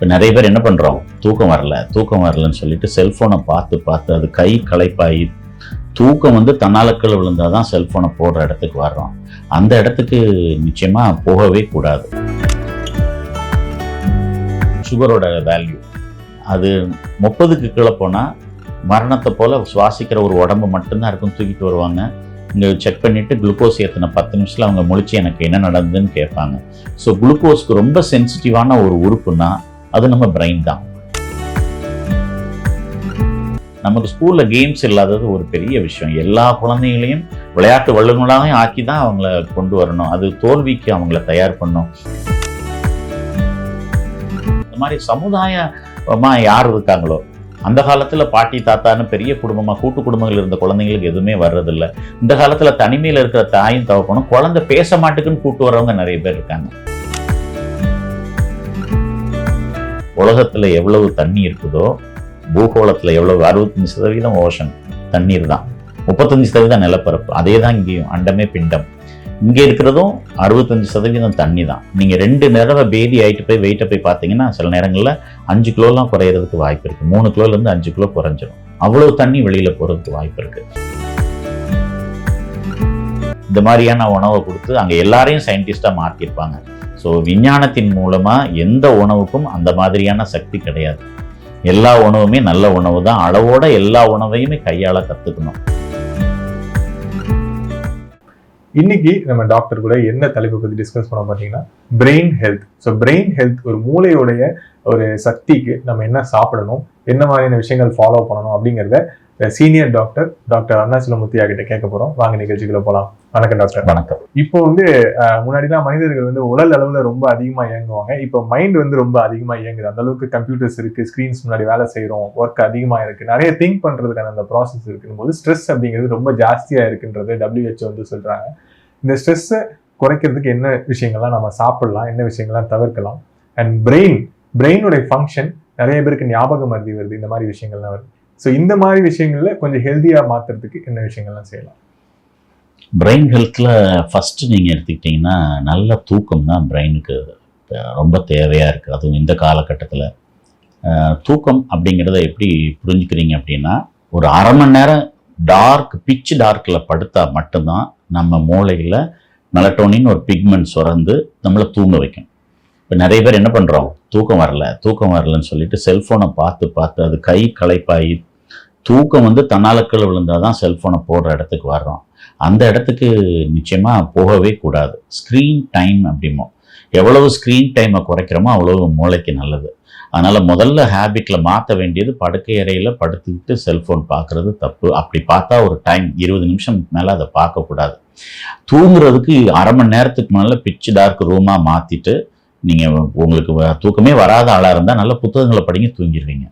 இப்போ நிறைய பேர் என்ன பண்ணுறோம் தூக்கம் வரல தூக்கம் வரலன்னு சொல்லிட்டு செல்ஃபோனை பார்த்து பார்த்து அது கை களைப்பாகி தூக்கம் வந்து தன்னாலக்கள் விழுந்தால் தான் செல்ஃபோனை போடுற இடத்துக்கு வர்றோம். அந்த இடத்துக்கு நிச்சயமாக போகவே கூடாது. சுகரோட வேல்யூ அது முப்பதுக்கு கீழே போனால் மரணத்தை போல் சுவாசிக்கிற ஒரு உடம்பு மட்டும்தான் இருக்கும். தூக்கிட்டு வருவாங்க. இங்கே செக் பண்ணிவிட்டு குளுக்கோஸ் ஏற்றின பத்து நிமிஷத்தில் அவங்க முழிச்சு எனக்கு என்ன நடந்ததுன்னு கேட்பாங்க. ஸோ குளுக்கோஸ்க்கு ரொம்ப சென்சிட்டிவான ஒரு உறுப்புனா அது நம்ம பிரெயின் தான். நமக்கு ஸ்கூலில் கேம்ஸ் இல்லாதது ஒரு பெரிய விஷயம். எல்லா குழந்தைகளையும் விளையாட்டு வல்லுநர்களாகவும் ஆக்கி தான் அவங்கள கொண்டு வரணும். அது தோல்விக்கு அவங்கள தயார் பண்ணும். இந்த மாதிரி சமுதாயமா யார் இருக்காங்களோ அந்த காலத்துல பாட்டி தாத்தான்னு பெரிய குடும்பமா கூட்டு குடும்பங்கள் இருந்த குழந்தைங்களுக்கு எதுவுமே வர்றதில்ல. இந்த காலத்துல தனிமையில இருக்கிற தாயும் தவப்பனும் குழந்தை பேச மாட்டுக்குன்னு கூட்டு வர்றவங்க நிறைய பேர் இருக்காங்க. உலகத்துல எவ்வளவு தண்ணி இருக்குதோ பூகோளத்துல எவ்வளவு அறுபத்தஞ்சு சதவீதம் ஓஷன் தண்ணீர் தான். முப்பத்தஞ்சு சதவீதம் நிலப்பரப்பு. அதே தான் இங்கேயும் அண்டமே பிண்டம். இங்க இருக்கிறதும் அறுபத்தஞ்சு சதவீதம் தண்ணி தான். நீங்க ரெண்டு தடவை பேதி ஆயிட்டு போய் வெயிட்டை போய் பார்த்தீங்கன்னா சில நேரங்களில் அஞ்சு கிலோலாம் குறையிறதுக்கு வாய்ப்பு இருக்கு. மூணு கிலோல இருந்து அஞ்சு கிலோ குறைஞ்சிரும். அவ்வளவு தண்ணி வெளியில போறதுக்கு வாய்ப்பு இருக்கு. இந்த மாதிரியான உணவை கொடுத்து அங்க எல்லாரையும் சயின்டிஸ்டா மாற்றிருப்பாங்க ஸோ விஞ்ஞானத்தின் மூலமா எந்த உணவுக்கும் அந்த மாதிரியான சக்தி கிடையாது. எல்லா உணவுமே நல்ல உணவு தான் அளவோட எல்லா உணவையுமே கையாள கத்துக்கணும். இன்னைக்கு நம்ம டாக்டர் கூட என்ன தலைப்பு பத்தி டிஸ்கஸ் பண்ண பார்த்தீங்கன்னா brain health so brain health ஒரு மூளையுடைய ஒரு சக்திக்கு நம்ம என்ன சாப்பிடணும் என்ன மாதிரியான விஷயங்கள் ஃபாலோ பண்ணணும் அப்படிங்கிறத சீனியர் டாக்டர் டாக்டர் அருணாச்சலமுத்தியா கிட்ட கேட்க போறோம். வாங்க நிகழ்ச்சிக்குள்ள போலாம். வணக்கம் டாக்டர் வணக்கம். இப்போ வந்து முன்னாடிலாம் மனிதர்கள் வந்து உடல் அளவுல ரொம்ப அதிகமா இயங்குவாங்க. இப்போ மைண்ட் வந்து ரொம்ப அதிகமா இயங்குது. அந்த அளவுக்கு கம்ப்யூட்டர்ஸ் இருக்கு ஸ்கிரீன்ஸ் முன்னாடி வேலை செய்றோம் ஒர்க் அதிகமா இருக்கு. நிறைய திங்க் பண்றதுக்கான அந்த ப்ராசஸ் இருக்குன்னு போது ஸ்ட்ரெஸ் அப்படிங்கிறது ரொம்ப ஜாஸ்தியா இருக்குன்றது WHO வந்து சொல்றாங்க. இந்த ஸ்ட்ரெஸ்ஸை குறைக்கிறதுக்கு என்ன விஷயங்கள்லாம் நம்ம சாப்பிடலாம் என்ன விஷயங்கள்லாம் தவிர்க்கலாம்? அண்ட் பிரெயின் பிரெயினுடைய ஃபங்க்ஷன் நிறைய பேருக்கு ஞாபக மருதி வருது. இந்த மாதிரி விஷயங்கள்லாம் வருது. ஸோ இந்த மாதிரி விஷயங்களில் கொஞ்சம் ஹெல்த்தியாக மாற்றுறதுக்கு என்ன விஷயங்கள்லாம் செய்யலாம்? பிரெயின் ஹெல்த்தில் ஃபஸ்ட்டு நீங்கள் எடுத்துக்கிட்டிங்கன்னா நல்ல தூக்கம் தான் பிரெயினுக்கு ரொம்ப தேவையாக இருக்குது அதுவும் இந்த காலகட்டத்தில். தூக்கம் அப்படிங்கிறத எப்படி புரிஞ்சுக்கிறீங்க அப்படின்னா ஒரு அரை மணி நேரம் டார்க் பிச் டார்க்கில் படுத்தா மட்டும்தான் நம்ம மூளையில் மெலட்டோனின் ஒரு பிக்மெண்ட் சுரந்து நம்மளை தூங்க வைக்கும். இப்போ நிறைய பேர் என்ன பண்ணுறோம் தூக்கம் வரல தூக்கம் வரலன்னு சொல்லிட்டு செல்ஃபோனை பார்த்து பார்த்து அது கை களைப்பாகி தூக்கம் வந்து தன்னாலக்கல் விழுந்தால் தான் செல்ஃபோனை போடுற இடத்துக்கு வர்றோம். அந்த இடத்துக்கு நிச்சயமாக போகவே கூடாது. ஸ்க்ரீன் டைம் அப்படிமோ. எவ்வளவு ஸ்க்ரீன் டைமை குறைக்கிறோமோ அவ்வளவு மூளைக்கு நல்லது. அதனால் முதல்ல ஹேபிட்டில் மாற்ற வேண்டியது படுக்கை அறையில் படுத்துக்கிட்டு செல்ஃபோன் பார்க்குறது தப்பு. அப்படி பார்த்தா ஒரு டைம் இருபது நிமிஷம் மேலே அதை பார்க்கக்கூடாது தூங்குறதுக்கு அரை மணி நேரத்துக்கு மேலே பிச்சு டார்க் ரூமாக மாற்றிட்டு நீங்கள் உங்களுக்கு வ- தூக்கமே வராத ஆளாக இருந்தால் நல்ல புத்தகங்களை படிங்க தூங்கிடுவீங்க.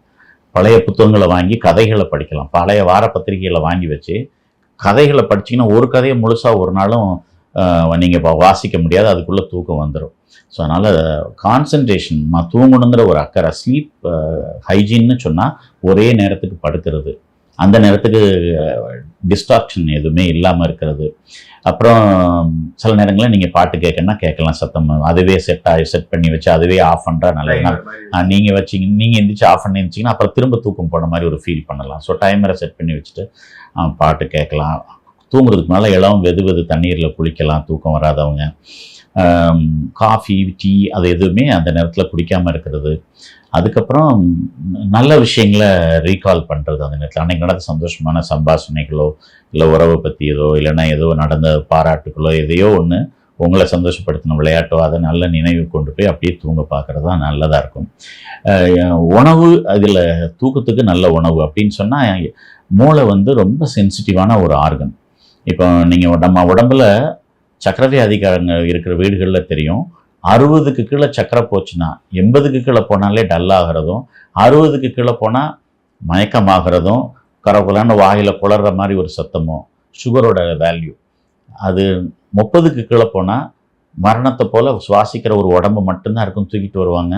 பழைய புத்தகங்களை வாங்கி கதைகளை படிக்கலாம். பழைய வார பத்திரிகைகளை வாங்கி வச்சு கதைகளை படிச்சிங்கன்னா ஒரு கதையை முழுசாக ஒரு நாளும் நீங்கள் வாசிக்க முடியாது. அதுக்குள்ளே தூக்கம் வந்துடும் ஸோ அதனால் கான்சன்ட்ரேஷன் தூங்கணுங்கிற ஒரு அக்கறை ஸ்லீப் ஹைஜீன்னு சொன்னால் ஒரே நேரத்துக்கு படுக்கிறது. அந்த நேரத்துக்கு டிஸ்ட்ராக்ஷன் எதுவுமே இல்லாமல் இருக்கிறது. அப்புறம் சில நேரங்களில் நீங்கள் பாட்டு கேட்கணும்னா கேட்கலாம் சத்தம். அதுவே செட் ஆகி செட் பண்ணி வச்சு அதுவே ஆஃப் பண்ணுறா நல்லது நீங்கள் வச்சிங்க நீங்கள் எந்திரிச்சு ஆஃப் பண்ணி இருந்துச்சிங்கன்னா அப்புறம் திரும்ப தூக்கம் போன மாதிரி ஒரு ஃபீல் பண்ணலாம். ஸோ டைமரை செட் பண்ணி வச்சுட்டு பாட்டு கேட்கலாம். தூங்குறதுக்கு மேலே இளம் வெது வெது தண்ணீரில் குளிக்கலாம். தூக்கம் வராதவங்க. காஃபி டீ அது எதுவுமே அந்த நேரத்தில் குடிக்காமல் இருக்கிறது. அதுக்கப்புறம் நல்ல விஷயங்களை ரீகால் பண்ணுறது அந்த நேரத்தில். அன்னைக்கு நடந்த சந்தோஷமான சம்பாஷணைகளோ இல்லை உறவை பற்றியதோ இல்லைன்னா ஏதோ நடந்த பாராட்டுகளோ எதையோ ஒன்று உங்களை சந்தோஷப்படுத்தின விளையாட்டோ அதை நல்ல நினைவு கொண்டு போய் அப்படியே தூங்க பார்க்குறது தான் நல்லதாக இருக்கும் உணவு அதில் தூக்கத்துக்கு நல்ல உணவு அப்படின்னு சொன்னால் மூளை வந்து ரொம்ப சென்சிட்டிவான ஒரு ஆர்கன் இப்போ நீங்கள் நம்ம உடம்புல சக்கரவே அதிகாரங்க இருக்கிற வீடுகளில் தெரியும். அறுபதுக்கு கீழே சக்கரை போச்சுன்னா எண்பதுக்கு கீழே போனாலே டல்லாகிறதும் அறுபதுக்கு கீழே போனால் மயக்கமாகிறதும் கரகுலான வாயில் குளற மாதிரி ஒரு சத்தமும் சுகரோட வேல்யூ அது முப்பதுக்கு கீழே போனால் மரணத்தை போல் சுவாசிக்கிற ஒரு உடம்பு மட்டும்தான் இருக்கும் தூக்கிட்டு வருவாங்க.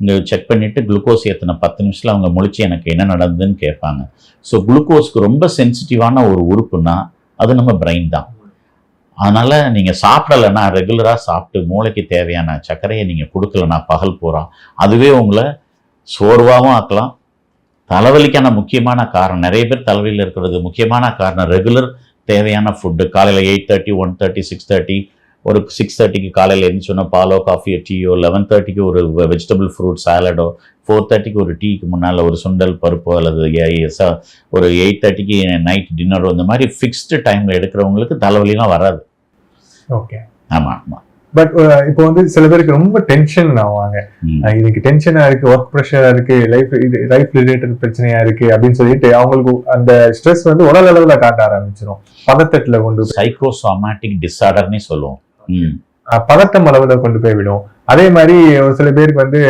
இங்கே செக் பண்ணிவிட்டு குளுக்கோஸ் ஏற்றின பத்து நிமிஷத்தில் அவங்க முழிச்சு எனக்கு என்ன நடந்ததுன்னு கேட்பாங்க. ஸோ குளுக்கோஸ்க்கு ரொம்ப சென்சிட்டிவான ஒரு உறுப்புனா அது நம்ம பிரெயின் தான். அதனால் நீங்கள் சாப்பிடலைன்னா ரெகுலராக சாப்பிட்டு மூளைக்கு தேவையான சர்க்கரையை நீங்கள் கொடுக்கலனா பகல் பூரா. அதுவே உங்களை சோர்வாகவும் ஆக்கலாம். தலைவலிக்கான முக்கியமான காரணம் நிறைய பேர் தலைவலியில் இருக்கிறது முக்கியமான காரணம் ரெகுலர் தேவையான ஃபுட்டு காலையில் eight thirty one thirty six thirty ஒரு சிக்ஸ் தேர்ட்டிக்கு காலையில் எழுந்துச்சோன்னா பாலோ காஃபியோ டீயோ லெவன் தேர்ட்டிக்கு ஒரு வெஜிடபிள் ஃப்ரூட் சாலடோ ஃபோர் தேர்ட்டிக்கு ஒரு டீக்கு முன்னால் ஒரு சுண்டல் பருப்போ அல்லது ஏ- ஒரு எயிட் தேர்ட்டிக்கு நைட் டின்னரோ இந்த மாதிரி ஃபிக்ஸ்டு டைமில் எடுக்கிறவங்களுக்கு தலைவலிலாம் வராது. ஓகே ஆமாம் ஆமாம் பட் இப்போ வந்து சில பேருக்கு ரொம்ப டென்ஷன் ஆவாங்க. இதுக்கு டென்ஷனா இருக்கு ஒர்க் ப்ரெஷரா இருக்கு லைஃப் இது லைஃப் ரிலேட்டட் பிரச்சனையா இருக்கு அப்படின்னு சொல்லிட்டு அவங்களுக்கு அந்த ஸ்ட்ரெஸ் வந்து உடல் அளவுல காட்ட ஆரம்பிச்சிடும் பதட்டத்துல கொண்டு சைக்கோசோமேட்டிக் டிஸார்டர்னே சொல்லுவோம். பதட்டம் அளவுல கொண்டு போய் விடும். அதே மாதிரி ஒரு சில பேருக்கு வந்து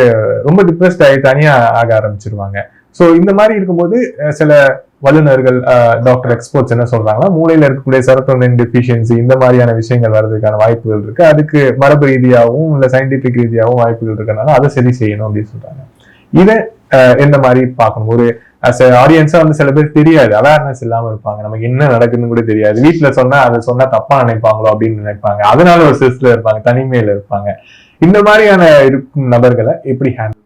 ரொம்ப டிப்ரெஸ்ட் ஆகி தனியா ஆக ஆரம்பிச்சிருவாங்க. சோ இந்த மாதிரி இருக்கும்போது சில வல்லுநர்கள் டாக்டர் எக்ஸ்போர்ட்ஸ் என்ன சொல்றாங்கன்னா மூளையில இருக்கக்கூடிய செரட்டோனின் டெஃபிஷியன்சி இந்த மாதிரியான விஷயங்கள் வர்றதுக்கான வாய்ப்புகள் இருக்கு. அதுக்கு மரபு ரீதியாகவும் இல்ல சயின்டிபிக் ரீதியாகவும் வாய்ப்புகள் இருக்கனால அதை சரி செய்யணும் அப்படின்னு சொல்றாங்க. இதை அஹ், எந்த மாதிரி பார்க்கணும்? ஒரு ஆடியன்ஸா வந்து சில பேர் தெரியாது. அவேர்னஸ் இல்லாம இருப்பாங்க. நமக்கு என்ன நடக்குதுன்னு கூட தெரியாது. வீட்டுல சொன்னா அதை சொன்னா தப்பா நினைப்பாங்களோ அப்படின்னு நினைப்பாங்க. அதனால ஒரு சிஸ்ல இருப்பாங்க. தனிமையில இருப்பாங்க. இந்த மாதிரியான இருக்கும் நபர்களை எப்படி ஹேண்டில்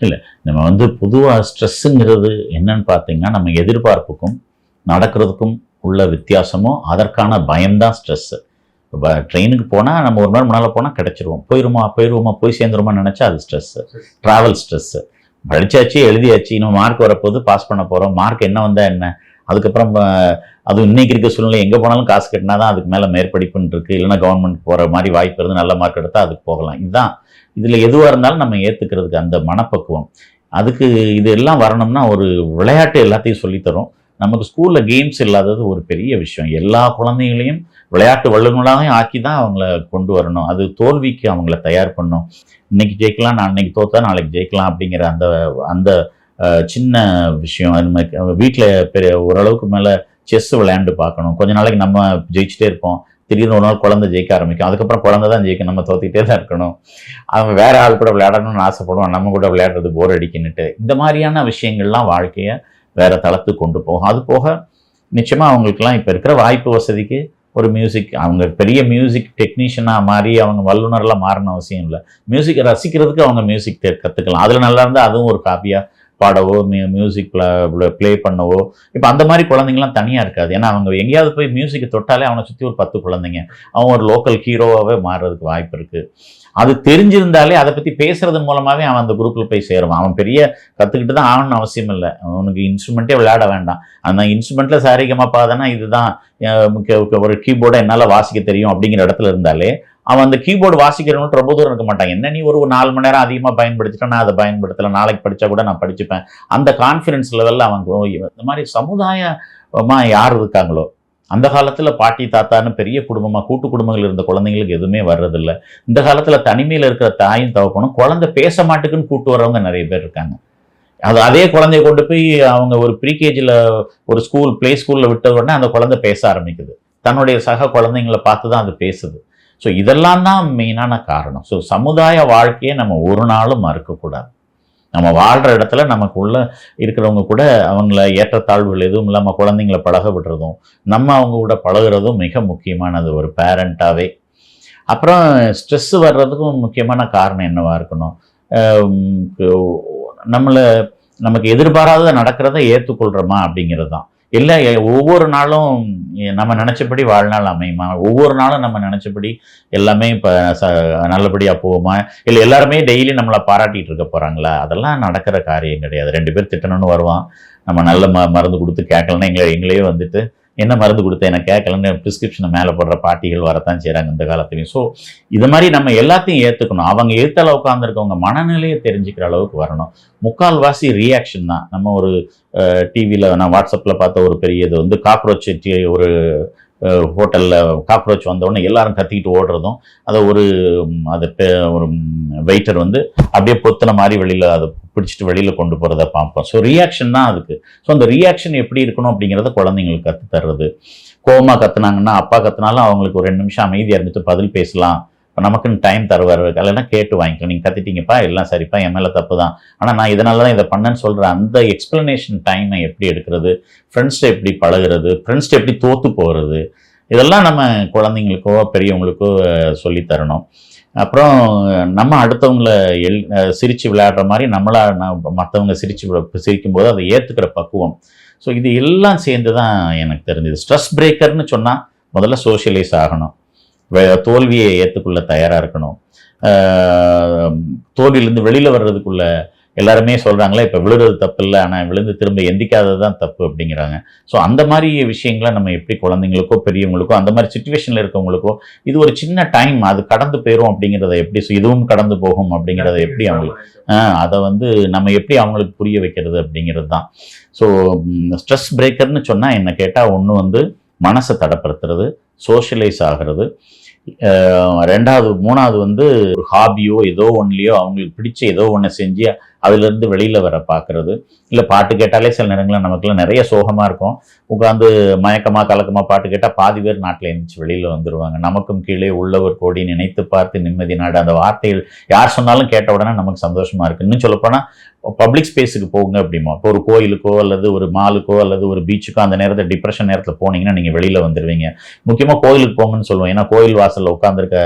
இல்லை நம்ம வந்து பொதுவாக ஸ்ட்ரெஸ்ஸுங்கிறது என்னன்னு பார்த்தீங்கன்னா நம்ம எதிர்பார்ப்புக்கும் நடக்கிறதுக்கும் உள்ள வித்தியாசமோ அதற்கான பயம்தான் ஸ்ட்ரெஸ்ஸு இப்போ ட்ரெயினுக்கு போனால் நம்ம ஒரு நாள் முன்னால் போனால் கிடச்சிருவோம். போயிருமா போயிருவோமா போய் சேர்ந்துருமா நினச்சா அது ஸ்ட்ரெஸ்ஸு ட்ராவல் ஸ்ட்ரெஸ்ஸு படித்தாச்சு எழுதியாச்சு இன்னும் மார்க் வரப்போது பாஸ் பண்ண போகிறோம் மார்க் என்ன வந்தால் என்ன? அதுக்கப்புறம் அது இன்னைக்கு இருக்க சூழ்நிலை எங்கே போனாலும் காசு கட்டினா தான் அதுக்கு மேலே மேற்படிப்புன்னு இருக்குது இல்லைனா கவர்மெண்ட் போகிற மாதிரி வாய்ப்பு இருந்து நல்ல மார்க் எடுத்தால் அதுக்கு போகலாம். இதுதான். இதில் எதுவாக இருந்தாலும் நம்ம ஏற்றுக்கிறதுக்கு அந்த மனப்பக்குவம். அதுக்கு இது எல்லாம் வரணும்னா ஒரு விளையாட்டு எல்லாத்தையும் சொல்லித்தரும். நமக்கு ஸ்கூலில் கேம்ஸ் இல்லாதது ஒரு பெரிய விஷயம். எல்லா குழந்தைகளையும் விளையாட்டு வல்லுநர்களாகவும் ஆக்கி தான் அவங்கள கொண்டு வரணும். அது தோல்விக்கு அவங்கள தயார் பண்ணும் இன்னைக்கு ஜெயிக்கலாம் நான் அன்னைக்கு தோத்தா நாளைக்கு ஜெயிக்கலாம் அப்படிங்கிற அந்த அந்த சின்ன விஷயம். அது மாதிரி வீட்டில் பெரிய ஓரளவுக்கு மேலே செஸ் விளையாண்டு பார்க்கணும். கொஞ்ச நாளைக்கு நம்ம ஜெயிச்சுட்டே இருப்போம். திடீர்னு ஒரு நாள் குழந்தை ஜெயிக்க ஆரம்பிக்கும். அதுக்கப்புறம் குழந்தை தான் ஜெயிக்கும். நம்ம தோத்திக்கிட்டே தான் இருக்கணும். அவன் வேற ஆள் கூட விளையாடணும்னு ஆசைப்படுவான் நம்ம கூட விளையாடுறது போர் அடிக்குன்னுட்டு இந்த மாதிரியான விஷயங்கள்லாம் வாழ்க்கையை வேற தளத்துக்கு கொண்டு போகும். அது போக நிச்சயமாக அவங்களுக்குலாம் இப்போ இருக்கிற வாய்ப்பு வசதிக்கு ஒரு மியூசிக் அவங்க பெரிய மியூசிக் டெக்னீஷியனாக மாறி அவங்க வல்லுநர்லாம் மாறணும் அவசியம் இல்லை. மியூசிக்கை ரசிக்கிறதுக்கு அவங்க மியூசிக் கற்றுக்கலாம் அதில் நல்லா இருந்தால் அதுவும் ஒரு காப்பியாக பாடவோ மியூ மியூசிக் ப்ளே பண்ணவோ இப்போ அந்த மாதிரி குழந்தைங்கலாம் தனியாக இருக்காது. ஏன்னா அவங்க எங்கேயாவது போய் மியூசிக்கை தொட்டாலே அவனை சுற்றி ஒரு பத்து குழந்தைங்க. அவன் ஒரு லோக்கல் ஹீரோவாகவே மாறுறதுக்கு வாய்ப்பு இருக்குது அது தெரிஞ்சிருந்தாலே அதை பற்றி பேசுறது மூலமாகவே அவன் அந்த குரூப்பில் போய் சேருவான். அவன் பெரிய கற்றுக்கிட்டு தான் ஆகணும்னு அவசியம் இல்லை. அவனுக்கு இன்ஸ்ட்ருமெண்ட்டே விளையாட வேண்டாம். அந்த இன்ஸ்ட்ருமெண்ட்டில் சாரிகமாக பாதனா இதுதான் முக்கிய- ஒரு கீபோர்டை என்னால் வாசிக்க தெரியும் அப்படிங்கிற இடத்துல இருந்தாலே அவன் அந்த கீபோர்டு வாசிக்கிறவனுக்கு ரொம்ப தூரம் இருக்க மாட்டாங்க என்ன நீ ஒரு நாலு மணி நேரம் அதிகமாக பயன்படுத்திட்டா நான் அதை பயன்படுத்தலை நாளைக்கு படித்தா கூட நான் படிச்சுப்பேன். அந்த கான்ஃபிடன்ஸ் லெவலில் அவன் இந்த மாதிரி சமுதாயமாக யார் இருக்காங்களோ அந்த காலத்தில் பாட்டி தாத்தான்னு பெரிய குடும்பமாக கூட்டு குடும்பங்கள் இருந்த குழந்தைங்களுக்கு எதுவுமே வர்றதில்ல. இந்த காலத்தில் தனிமையில் இருக்கிற தாயும் தகப்பனும் குழந்தை பேச மாட்டுக்குன்னு கூட்டு வரவங்க நிறைய பேர் இருக்காங்க. அது அதே குழந்தைய கொண்டு போய் அவங்க ஒரு ப்ரீகேஜியில் ஒரு ஸ்கூல் ப்ளே ஸ்கூலில் விட்ட உடனே அந்த குழந்தை பேச ஆரம்பிக்குது. தன்னுடைய சக குழந்தைங்களை பார்த்து தான் அது பேசுது. ஸோ இதெல்லாம் தான் மெயினான காரணம். ஸோ சமுதாய வாழ்க்கையை நம்ம ஒரு நாளும் மறுக்கக்கூடாது. நம்ம வாழ்கிற இடத்துல நமக்குள்ள இருக்கிறவங்க கூட அவங்கள ஏற்றத்தாழ்வுகள் எதுவும் இல்லாமல் குழந்தைங்கள பழக விடுறதும் நம்ம அவங்க கூட பழகுறதும் மிக முக்கியமானது ஒரு பேரண்ட்டாகவே அப்புறம் ஸ்ட்ரெஸ் வர்றதுக்கும் முக்கியமான காரணம் என்னவாக இருக்கணும்? நம்மளை நமக்கு எதிர்பாராத நடக்கிறத ஏற்றுக்கொள்கிறோமா அப்படிங்கிறது தான். இல்லை ஒவ்வொரு நாளும் நம்ம நினச்சபடி வாழ்நாள் அமையுமா? ஒவ்வொரு நாளும் நம்ம நினச்சபடி எல்லாமே இப்போ ச நல்லபடியாக போகுமா? இல்லை எல்லாருமே டெய்லி நம்மளை பாராட்டிகிட்டு இருக்க போகிறாங்களா அதெல்லாம் நடக்கிற காரியம் கிடையாது. ரெண்டு பேர் திட்டணும்னு வருவான். நம்ம நல்ல ம மருந்து கொடுத்து கேட்கலன்னா எங்களை எங்களையே வந்துட்டு என்ன மருந்து கொடுத்த எனக்கு கேட்கலன்னு ப்ரிஸ்கிரிப்ஷனை மேலே போடுற பாட்டிகள் வரத்தான் செய்கிறாங்க இந்த காலத்துலையும். ஸோ இது மாதிரி நம்ம எல்லாத்தையும் ஏற்றுக்கணும் அவங்க ஏத்தல உட்காந்துருக்கவங்க மனநிலையை தெரிஞ்சுக்கிற அளவுக்கு வரணும். முக்கால்வாசி ரியாக்ஷன் தான். நம்ம ஒரு டிவியில் நான் வாட்ஸ்அப்பில் பார்த்த ஒரு பெரிய இது வந்து காக்ரோச் ஒரு ஹோட்டலில் காக்ரோச் வந்தோடனே எல்லாரும் கத்திக்கிட்டு ஓடுறதும் அதை ஒரு அதை ஒரு வெயிட்டர் வந்து அப்படியே பொத்துன மாதிரி வெளியில் அதை பிடிச்சிட்டு வெளியில் கொண்டு போகிறத பார்ப்போம். ஸோ ரியாக்ஷன் தான் அதுக்கு. ஸோ அந்த ரியாக்ஷன் எப்படி இருக்கணும் அப்படிங்கிறத குழந்தைங்களுக்கு கற்று தர்றது கோமா கத்துனாங்கன்னா அப்பா கத்துனாலும் அவங்களுக்கு ஒரு ரெண்டு நிமிஷம் அமைதியாக இருந்துட்டு பதில் பேசலாம். இப்போ நமக்குன்னு டைம் தருவார். இல்லைன்னா கேட்டு வாங்கிக்கலாம் நீங்கள் கத்திட்டீங்கப்பா எல்லாம் சரிப்பா என் மேலே தப்பு தான் ஆனால் நான் இதனால தான் இதை பண்ணேன்னு சொல்கிற அந்த எக்ஸ்பிளனேஷன் டைமை எப்படி எடுக்கிறது? ஃப்ரெண்ட்ஸ்ட்டு எப்படி பழகுறது? ஃப்ரெண்ட்ஸ்ட்டு எப்படி தோற்று போகிறது இதெல்லாம் நம்ம குழந்தைங்களுக்கோ பெரியவங்களுக்கோ சொல்லித்தரணும். அப்புறம் நம்ம அடுத்தவங்கள எல் சிரித்து விளையாடுற மாதிரி நம்மளா மற்றவங்க சிரித்து சிரிக்கும் சிரிக்கும்போது அதை ஏற்றுக்கிற பக்குவம். ஸோ இது எல்லாம் சேர்ந்து தான் எனக்கு தெரிஞ்சது. ஸ்ட்ரெஸ் பிரேக்கர்னு சொன்னால் முதல்ல சோஷியலைஸ் ஆகணும். தோல்வியை ஏற்றுக்குள்ள தயாராக இருக்கணும். தோல்வியிலேருந்து வெளியில் வர்றதுக்குள்ள எல்லாருமே சொல்கிறாங்களே இப்போ விழுறது தப்பு இல்லை ஆனால் விழுந்து திரும்ப எந்திக்காதது தான் தப்பு அப்படிங்கிறாங்க. ஸோ அந்த மாதிரி விஷயங்களை நம்ம எப்படி குழந்தைங்களுக்கோ பெரியவங்களுக்கோ அந்த மாதிரி சுச்சுவேஷனில் இருக்கவங்களுக்கோ இது ஒரு சின்ன டைம் அது கடந்து போயிடும் அப்படிங்கிறத எப்படி இதுவும் கடந்து போகும் அப்படிங்கிறத எப்படி அவங்களுக்கு அதை வந்து நம்ம எப்படி அவங்களுக்கு புரிய வைக்கிறது அப்படிங்கிறது தான். ஸோ ஸ்ட்ரெஸ் பிரேக்கர்னு சொன்னால் என்ன கேட்டால் ஒன்று வந்து மனசை தடப்படுத்துறது சோஷியலைஸ் ஆகிறது. ரெண்டாவது மூணாவது வந்து ஒரு ஹாபியோ ஏதோ ஒன்றுலையோ அவங்களுக்கு பிடிச்ச ஏதோ ஒன்று செஞ்சு அதுலேருந்து வெளியில் வர பார்க்கறது. இல்லை பாட்டு கேட்டாலே சில நேரங்களில் நமக்குலாம் நிறைய சோகமாக இருக்கும். உட்காந்து மயக்கமாக கலக்கமாக பாட்டு கேட்டால் பாதி பேர் நாட்டில் எழுந்திரிச்சு வெளியில் வந்துடுவாங்க நமக்கும் கீழே உள்ளவர் கோடி நினைத்து பார்த்து நிம்மதி நாடு. அந்த வார்த்தைகள் யார் சொன்னாலும் கேட்ட உடனே நமக்கு சந்தோஷமா இருக்கு. இன்னும் சொல்லப்போனால் பப்ளிக் ஸ்பேஸுக்கு போங்க அப்படிமா. இப்போ ஒரு கோயிலுக்கோ அல்லது ஒரு மாலுக்கோ அல்லது ஒரு பீச்சுக்கோ அந்த நேரத்தில் டிப்ரெஷன் நேரத்தில் போனீங்கன்னா நீங்கள் வெளியில் வந்துடுவீங்க முக்கியமாக கோயிலுக்கு போங்கன்னு சொல்லுவோம். ஏன்னா கோயில் வாசலில் உட்காந்துருக்க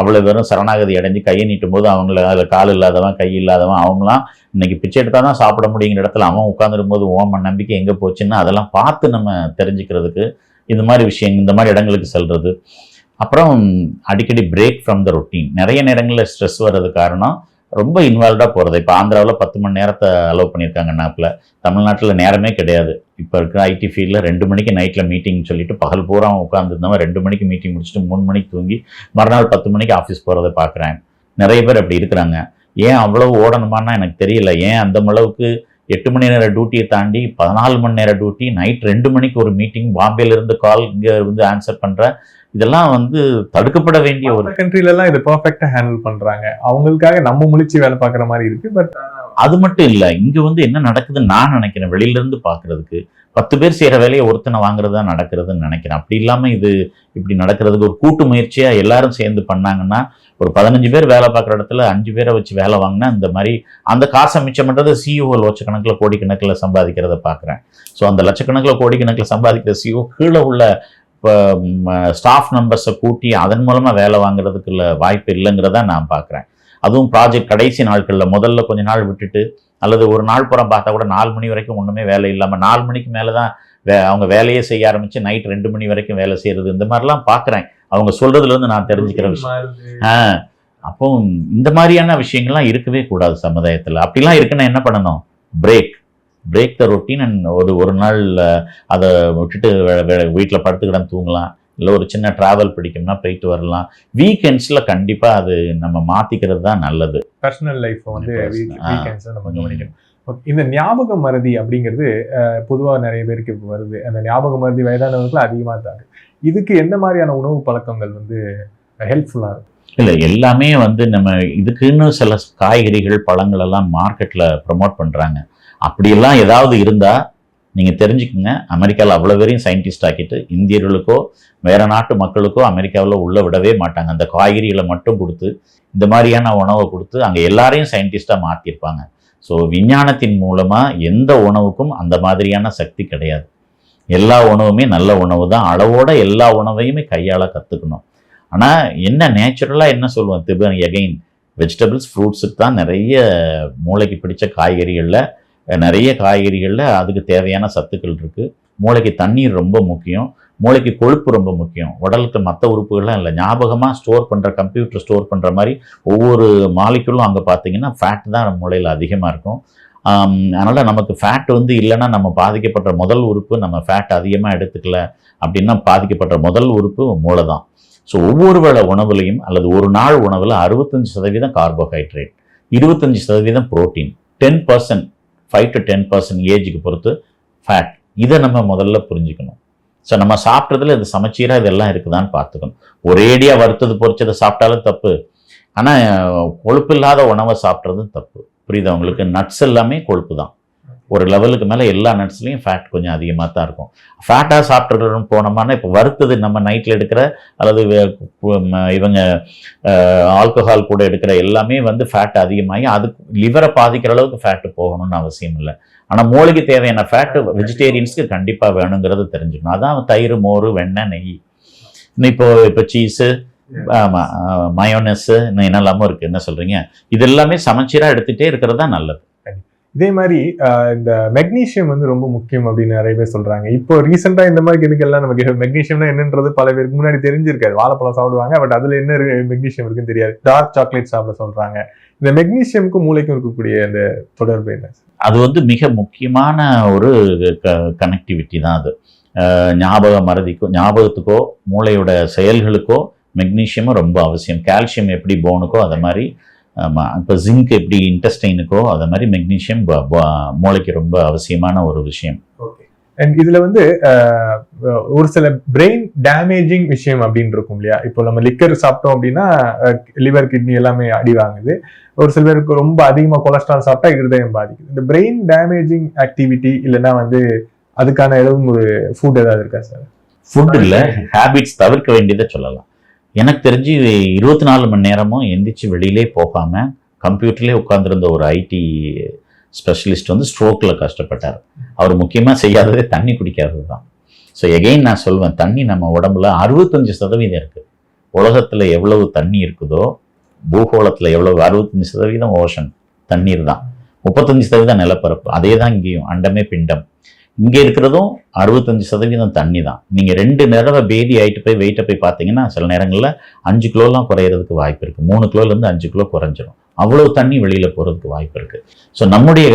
அவ்வளோ பேரும் சரணாகதி அடைஞ்சு கையை நீட்டும் போது அவங்கள அதில் கால் இல்லாதவன் கை இல்லாதவன் அவங்களாம் இன்னைக்கு பிச்சை எடுத்தால் தான் சாப்பிட முடியுங்கிற இடத்துல அவன் உட்காந்துருக்கும்போது ஓமன் ஓம நம்பிக்கை எங்கே போச்சுன்னா அதெல்லாம் பார்த்து நம்ம தெரிஞ்சுக்கிறதுக்கு இந்த மாதிரி விஷயம் இந்த மாதிரி இடங்களுக்கு செல்வது அப்புறம் அடிக்கடி பிரேக் ஃப்ரம் த ரொட்டீன் நிறைய நேரங்களில் ஸ்ட்ரெஸ் வர்றது காரணம் ரொம்ப இன்வால்வ்டாக போகிறது இப்போ ஆந்திராவில் பத்து மணி நேரத்தை அலோவ் பண்ணியிருக்காங்க நாப்பில் தமிழ்நாட்டில் நேரமே கிடையாது. இப்போ இருக்கிற ஐடி ஃபீல்டில் ரெண்டு மணிக்கு நைட்டில் மீட்டிங் சொல்லிட்டு பகல் பூரா உட்காந்துருந்தவன் ரெண்டு மணிக்கு மீட்டிங் முடிச்சுட்டு மூணு மணிக்கு தூங்கி மறுநாள் பத்து மணிக்கு ஆஃபீஸ் போகிறத பார்க்குறேன் நிறைய பேர் அப்படி இருக்கிறாங்க. ஏன் அவ்வளவு ஓடணுமான்னா எனக்கு தெரியல. ஏன் அந்த அளவுக்கு எட்டு மணி நேர டியூட்டியை தாண்டி பதினாலு மணி நேர டியூட்டி நைட் ரெண்டு மணிக்கு ஒரு மீட்டிங் பாம்பேல இருந்து கால் இங்கே வந்து ஆன்சர் பண்ற இதெல்லாம் வந்து தடுக்கப்பட வேண்டிய ஒரு ஒரு கண்ட்ரில எல்லாம் இது பெர்ஃபெக்ட்டா ஹேண்டில் பண்றாங்க. அவங்களுக்காக நம்ம முழிச்சு வேலை பார்க்குற மாதிரி இருக்கு பட் அது மட்டும் இல்ல இங்க வந்து என்ன நடக்குதுன்னு நான் நினைக்கிறேன். வெளியில இருந்து பாக்குறதுக்கு பத்து பேர் செய்கிற வேலையை ஒருத்தனை வாங்குறது தான் நடக்கிறதுன்னு நினைக்கிறேன். அப்படி இல்லாமல் இது இப்படி நடக்கிறதுக்கு ஒரு கூட்டு முயற்சியாக எல்லாரும் சேர்ந்து பண்ணாங்கன்னா ஒரு பதினஞ்சு பேர் வேலை பார்க்குற இடத்துல அஞ்சு பேரை வச்சு வேலை வாங்கினா இந்த மாதிரி அந்த காசை மிச்சம் பண்ணுறது சிஇஓ லட்சக்கணக்கில் கோடிக்கணக்கில் சம்பாதிக்கிறத பார்க்குறேன். ஸோ அந்த லட்சக்கணக்கில் கோடிக்கணக்கில் சம்பாதிக்கிற சிஇஓ கீழே உள்ள இப்போ ஸ்டாஃப் நம்பர்ஸை கூட்டி அதன் மூலமாக வேலை வாங்குறதுக்குள்ள வாய்ப்பு இல்லைங்கிறத நான் பார்க்குறேன். அதுவும் ப்ராஜெக்ட் கடைசி நாட்களில் முதல்ல கொஞ்ச நாள் விட்டுட்டு அல்லது ஒரு நாள் புறம் பார்த்தா கூட நாலு மணி வரைக்கும் ஒன்றுமே வேலை இல்லாமல் நாலு மணிக்கு மேலே தான் வே அவங்க வேலையே செய்ய ஆரம்பித்து நைட் ரெண்டு மணி வரைக்கும் வேலை செய்கிறது இந்த மாதிரிலாம் பார்க்குறேன் அவங்க சொல்கிறதுலேருந்து நான் தெரிஞ்சுக்கிற விஷயம். ஆ அப்போ இந்த மாதிரியான விஷயங்கள்லாம் இருக்கவே கூடாது சமுதாயத்தில். அப்படிலாம் இருக்குன்னா என்ன பண்ணணும்? Break break the routine and ஒரு ஒரு நாள் அதை விட்டுட்டு வீட்டில் படுத்துக்கிடம் தூங்கலாம். இல்லை ஒரு சின்ன ட்ராவல் பிடிக்கும்னா போயிட்டு வரலாம். வீக்கெண்ட்ஸில் கண்டிப்பாக அது நம்ம மாற்றிக்கிறது தான் நல்லது. பர்சனல் லைஃப் வந்து Personal, ஆ. வீக்கெண்ட்ஸ் நம்ம கவனிக்கணும். இந்த ஞாபக மறதி அப்படிங்கிறது பொதுவாக நிறைய பேருக்கு வருது. அந்த ஞாபக மறதி வயதானவர்கள் அதிகமாக இருக்காங்க இதுக்கு எந்த மாதிரியான உணவு பழக்கங்கள் வந்து ஹெல்ப்ஃபுல்லாக இருக்கும் இல்லை எல்லாமே வந்து நம்ம இதுக்குன்னு சில காய்கறிகள் பழங்கள் எல்லாம் மார்க்கெட்டில் ப்ரமோட் பண்ணுறாங்க அப்படியெல்லாம் ஏதாவது இருந்தால் நீங்கள் தெரிஞ்சுக்கங்க. அமெரிக்காவில் அவ்வளோ பேரையும் சயின்டிஸ்ட் ஆக்கிட்டு இந்தியர்களுக்கோ வேறு நாட்டு மக்களுக்கோ அமெரிக்காவில் உள்ளே விடவே மாட்டாங்க. அந்த காய்கறிகளை மட்டும் கொடுத்து இந்த மாதிரியான உணவை கொடுத்து அங்கே எல்லாரையும் சயின்டிஸ்ட்டாக மாற்றிருப்பாங்க ஸோ விஞ்ஞானத்தின் மூலமாக எந்த உணவுக்கும் அந்த மாதிரியான சக்தி கிடையாது. எல்லா உணவுமே நல்ல உணவு தான். அளவோட எல்லா உணவையுமே கையாள கற்றுக்கணும் ஆனால் என்ன நேச்சுரலாக என்ன சொல்லுவோம் திபன் எகைன் வெஜிடபிள்ஸ் ஃப்ரூட்ஸுக்கு தான் நிறைய மூளைக்கு பிடிச்ச காய்கறிகளில் நிறைய காய்கறிகளில் அதுக்கு தேவையான சத்துக்கள் இருக்குது மூளைக்கு தண்ணீர் ரொம்ப முக்கியம். மூளைக்கு கொழுப்பு ரொம்ப முக்கியம். உடலுக்கு மற்ற உறுப்புகள்லாம் இல்லை. ஞாபகமாக ஸ்டோர் பண்ணுற கம்ப்யூட்டர் ஸ்டோர் பண்ணுற மாதிரி ஒவ்வொரு மாலிக்குள்ளும் அங்கே பார்த்தீங்கன்னா ஃபேட் தான் மூளையில் அதிகமாக இருக்கும். அதனால் நமக்கு ஃபேட் வந்து இல்லைன்னா நம்ம பாதிக்கப்பட்ட முதல் உறுப்பு நம்ம ஃபேட் அதிகமாக எடுத்துக்கல அப்படின்னா பாதிக்கப்பட்ட முதல் உறுப்பு மூளை தான் ஸோ ஒவ்வொரு வேளை உணவுலையும் அல்லது ஒரு நாள் உணவில் அறுபத்தஞ்சு சதவீதம் கார்போஹைட்ரேட் இருபத்தஞ்சி சதவீதம் protein ten percent five to ten percent ஏஜுக்கு பொறுத்து ஃபேட் இதை நம்ம முதல்ல புரிஞ்சுக்கணும். ஸோ நம்ம சாப்பிட்றதுல இது சமச்சீராக இதெல்லாம் இருக்குதான்னு பார்த்துக்கணும். ஒரேடியாக வறுத்தது பொறிச்சதை சாப்பிட்டாலும் தப்பு. ஆனால் கொழுப்பு இல்லாத உணவை சாப்பிட்றதும் தப்பு. புரியுது அவங்களுக்கு நட்ஸ் எல்லாமே கொழுப்பு தான் ஒரு லெவலுக்கு மேலே எல்லா நட்ஸ்லையும் ஃபேட் கொஞ்சம் அதிகமாக தான் இருக்கும் ஃபேட்டாக சாப்பிட்றோம் போனோம்னா இப்போ வறுத்தது நம்ம நைட்டில் எடுக்கிற அல்லது இவங்க ஆல்கஹால் கூட எடுக்கிற எல்லாமே வந்து ஃபேட் அதிகமாகி அது லிவரை பாதிக்கிற அளவுக்கு ஃபேட்டு போகணும்னு அவசியம் இல்லை. ஆனால் மூளைக்கு தேவையான ஃபேட்டு வெஜிடேரியன்ஸ்க்கு கண்டிப்பாக வேணுங்கிறது தெரிஞ்சுக்கணும். அதான் தயிர் மோர் வெண்ணெய் நெய். இப்போ இப்போ சீஸு ஆமாம் மயோனஸ் இன்னும் என்னெல்லாமோ இருக்குது என்ன சொல்கிறீங்க இது எல்லாமே சமச்சீராக எடுத்துகிட்டே இருக்கிறது தான் நல்லது. இதே மாதிரி இந்த மெக்னீசியம் வந்து ரொம்ப முக்கியம் அப்படின்னு நிறைய பேர் சொல்றாங்க. இப்போ ரீசெண்டா இந்த மாதிரி கெமிக்கல்லாம் நமக்கு மெக்னீஷியம்னா என்னன்றது பல பேருக்கு முன்னாடி தெரிஞ்சிருக்காது. வாழைப்பழம் சாப்பிடுவாங்க பட் அதுல என்ன மெக்னீஷியம் இருக்குன்னு தெரியாது. டார்க் சாக்லேட் சாப்பிட சொல்றாங்க. இந்த மெக்னீஷியமுக்கும் மூளைக்கும் இருக்கக்கூடிய அந்த தொடர்பு என்ன? அது வந்து மிக முக்கியமான ஒரு கனெக்டிவிட்டி தான் அது. ஞாபக மறதிக்கோ ஞாபகத்துக்கோ மூளையோட செயல்களுக்கோ மெக்னீஷியமும் ரொம்ப அவசியம். கால்சியம் எப்படி போனுக்கோ அதை மாதிரி இப்போ ஜிங்க் எப்படி இன்டெஸ்டைனுக்கோ அதை மாதிரி மெக்னீஷியம் மூளைக்கு ரொம்ப அவசியமான ஒரு விஷயம். ஓகே அண்ட் இதுல வந்து ஒரு சில பிரெயின் டேமேஜிங் விஷயம் அப்படின்னு இருக்கும் இல்லையா? இப்போ நம்ம லிக்கர் சாப்பிட்டோம் அப்படின்னா லிவர் கிட்னி எல்லாமே அடி வாங்குது. ஒரு சில பேருக்கு ரொம்ப அதிகமா கொலஸ்ட்ரால் சாப்பிட்டா இருதயம் பாதிக்குது. இந்த பிரெயின் டேமேஜிங் ஆக்டிவிட்டி இல்லைன்னா வந்து அதுக்கான எதுவும் ஒரு ஃபுட் ஏதாவது இருக்கா சார் ஃபுட் இல்லை. ஹேபிட்ஸ் தவிர்க்க வேண்டியதை சொல்லலாம். எனக்கு தெரிஞ்சு இருபத்தி நாலு மணி நேரமும் எந்திரிச்சு வெளியிலே போகாமல் கம்ப்யூட்டர்லேயே உட்காந்துருந்த ஒரு ஐடி ஸ்பெஷலிஸ்ட் வந்து ஸ்ட்ரோக்கில் கஷ்டப்பட்டார். அவர் முக்கியமாக செய்யாததே தண்ணி குடிக்காதது தான் ஸோ எகெயின் நான் சொல்வேன் தண்ணி நம்ம உடம்புல அறுபத்தஞ்சு சதவீதம் இருக்குது உலகத்தில் எவ்வளவு தண்ணி இருக்குதோ பூகோளத்தில் எவ்வளவு அறுபத்தஞ்சு சதவீதம் ஓஷன் தண்ணீர் தான் முப்பத்தஞ்சு சதவீதம் நிலப்பரப்பு. அதே தான் இங்கேயும் அண்டமே பிண்டம். இங்கே இருக்கிறதும் அறுபத்தஞ்சு சதவீதம் தண்ணி தான் நீங்கள் ரெண்டு தடவை பேதி ஆயிட்டு போய் வெயிட்டை போய் பார்த்தீங்கன்னா சில நேரங்களில் அஞ்சு கிலோலாம் குறையிறதுக்கு வாய்ப்பு இருக்குது மூணு கிலோலேருந்து அஞ்சு கிலோ குறைஞ்சிடும் அவ்வளோ தண்ணி வெளியில் போகிறதுக்கு வாய்ப்பு இருக்குது ஸோ நம்முடைய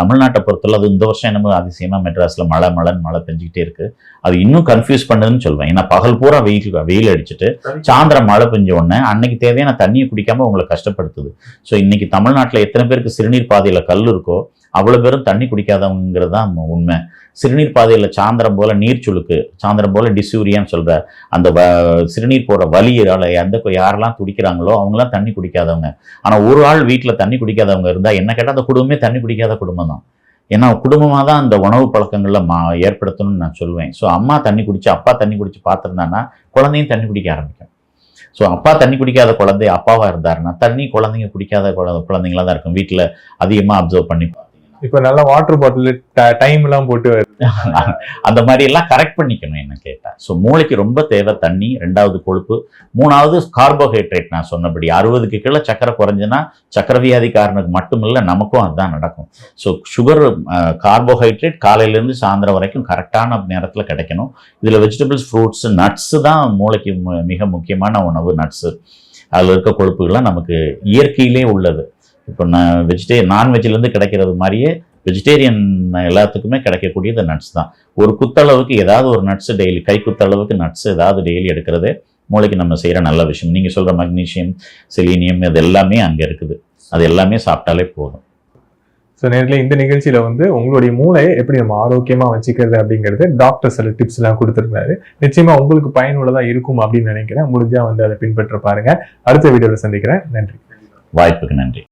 தமிழ்நாட்டை பொறுத்தவரை அது இந்த வருஷம் என்னமோ அதிசயமாக மெட்ராஸில் மழை மழைன்னு மழை பெஞ்சிக்கிட்டே இருக்குது அது இன்னும் கன்ஃபியூஸ் பண்ணுதுன்னு சொல்வேன். ஏன்னா பகல் பூரா வெயில் வெயில் அடிச்சுட்டு சாயந்தரம் மழை பெஞ்ச உடனே அன்னைக்கு தேவையான தண்ணியை குடிக்காமல் உங்களை கஷ்டப்படுத்துது. ஸோ இன்னைக்கு தமிழ்நாட்டில் எத்தனை பேருக்கு சிறுநீர் பாதையில் கல் இருக்கோ அவ்வளோ பேரும் தண்ணி குடிக்காதவங்கிறது தான் உண்மை. சிறுநீர் பாதையில் சாயந்தரம் போல் நீர் சுழுக்கு சாயந்தரம் போல் டிசூரியான்னு சொல்கிற அந்த வ- சிறுநீர் போகிற வலியால் எந்த யாரெல்லாம் துடிக்கிறாங்களோ அவங்களாம் தண்ணி குடிக்காதவங்க. ஆனால் ஒரு ஆள் வீட்டில் தண்ணி குடிக்காதவங்க இருந்தால் என்ன கேட்டால் அந்த குடும்பமே தண்ணி குடிக்காத குடும்பம் தான். ஏன்னா குடும்பமாக தான் அந்த உணவு பழக்கங்களில் மா ஏற்படுத்தணும்னு நான் சொல்லுவேன். ஸோ அம்மா தண்ணி குடிச்சு அப்பா தண்ணி குடிச்சு பார்த்துருந்தான்னா குழந்தையும் தண்ணி குடிக்க ஆரம்பிக்கும். ஸோ அப்பா தண்ணி குடிக்காத குழந்தை அப்பாவாக இருந்தாருன்னா தண்ணி குழந்தைங்க குடிக்காத குழ- குழந்தைங்களா தான் இருக்கும். வீட்டில் அதிகமாக அப்சர்வ் பண்ணி இப்போ நல்ல வாட்டர் பாட்டில் டைம் எல்லாம் போட்டு வருது. அந்த மாதிரி எல்லாம் கரெக்ட் பண்ணிக்கணும் என்ன கேட்டா. ஸோ மூளைக்கு ரொம்ப தேவை தண்ணி ரெண்டாவது கொழுப்பு. மூணாவது கார்போஹைட்ரேட் நான் சொன்னபடி அறுபதுக்கு கீழே சக்கரை குறைஞ்சுன்னா சக்கரை வியாதிக்காரனுக்கு இல்லை நமக்கும் அதுதான் நடக்கும். ஸோ சுகர் கார்போஹைட்ரேட் காலையிலேருந்து சாயந்தரம் வரைக்கும் கரெக்டான நேரத்தில் கிடைக்கணும். இதில் வெஜிடபிள்ஸ் ஃப்ரூட்ஸ் நட்ஸு தான் மூளைக்கு மிக முக்கியமான உணவு நட்ஸு அதில் இருக்க கொழுப்புகள்லாம் நமக்கு இயற்கையிலே உள்ளது. இப்போ நான் வெஜிடே நான்வெஜ்லேருந்து கிடைக்கிறது மாதிரியே வெஜிடேரியன் எல்லாத்துக்குமே கிடைக்கக்கூடியது நட்ஸ் தான். ஒரு குத்தளவுக்கு ஏதாவது ஒரு நட்ஸ் டெய்லி கை குத்தளவுக்கு நட்ஸ் ஏதாவது டெய்லி எடுக்கிறதே மூளைக்கு நம்ம செய்கிற நல்ல விஷயம். நீங்கள் சொல்கிற மக்னீசியம் செலீனியம் இது எல்லாமே அங்கே இருக்குது. அது எல்லாமே சாப்பிட்டாலே போதும். ஸோ நேரில் இந்த நிகழ்ச்சியில வந்து உங்களுடைய மூளையை எப்படி நம்ம ஆரோக்கியமா வச்சுக்கிறது அப்படிங்கிறது டாக்டர் சில டிப்ஸ் எல்லாம் கொடுத்துருந்தாரு. நிச்சயமா உங்களுக்கு பயனுள்ளதா இருக்கும் அப்படின்னு நினைக்கிறேன். முடிஞ்சா வந்து அதை பின்பற்ற பாருங்க. அடுத்த வீடியோவில் சந்திக்கிறேன். நன்றி. வாய்ப்புக்கு நன்றி.